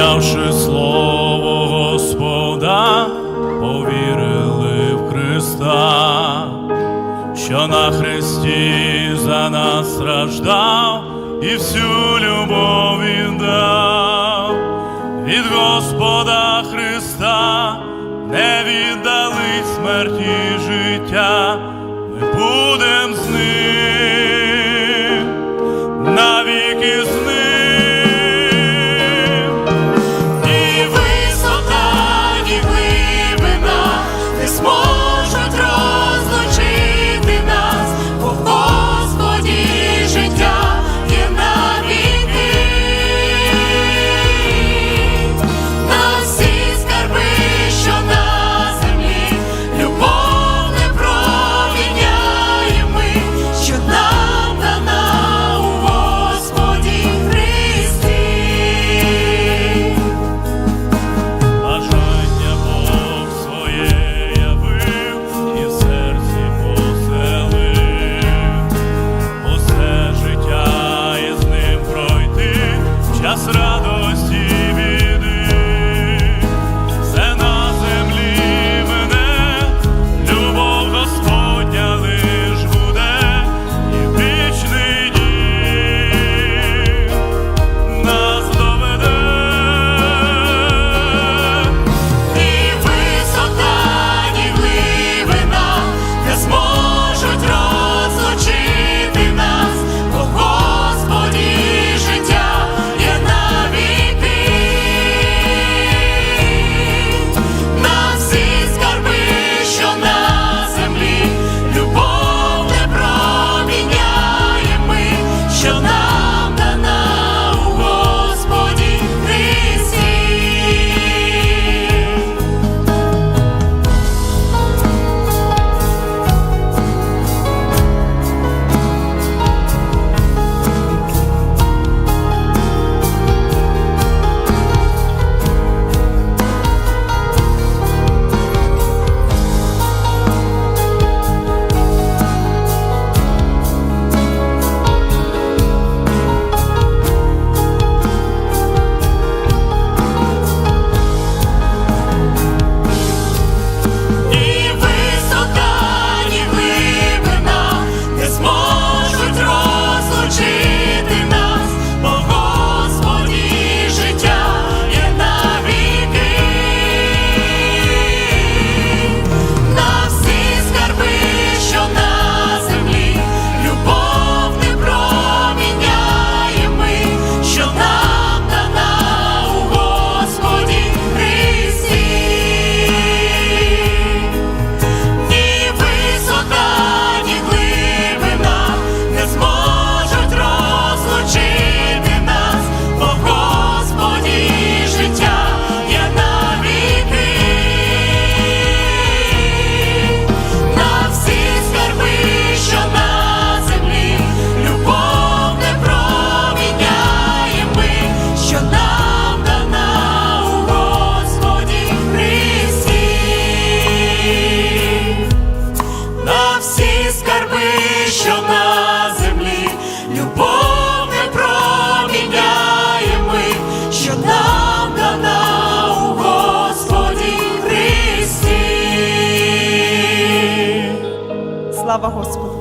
прийнявши слово Господа, повірили в Христа, що на Христі за нас страждав і всю любов він дав. від Господа Христа не віддали смерті життя, ми будем з ним. Lava Hospital.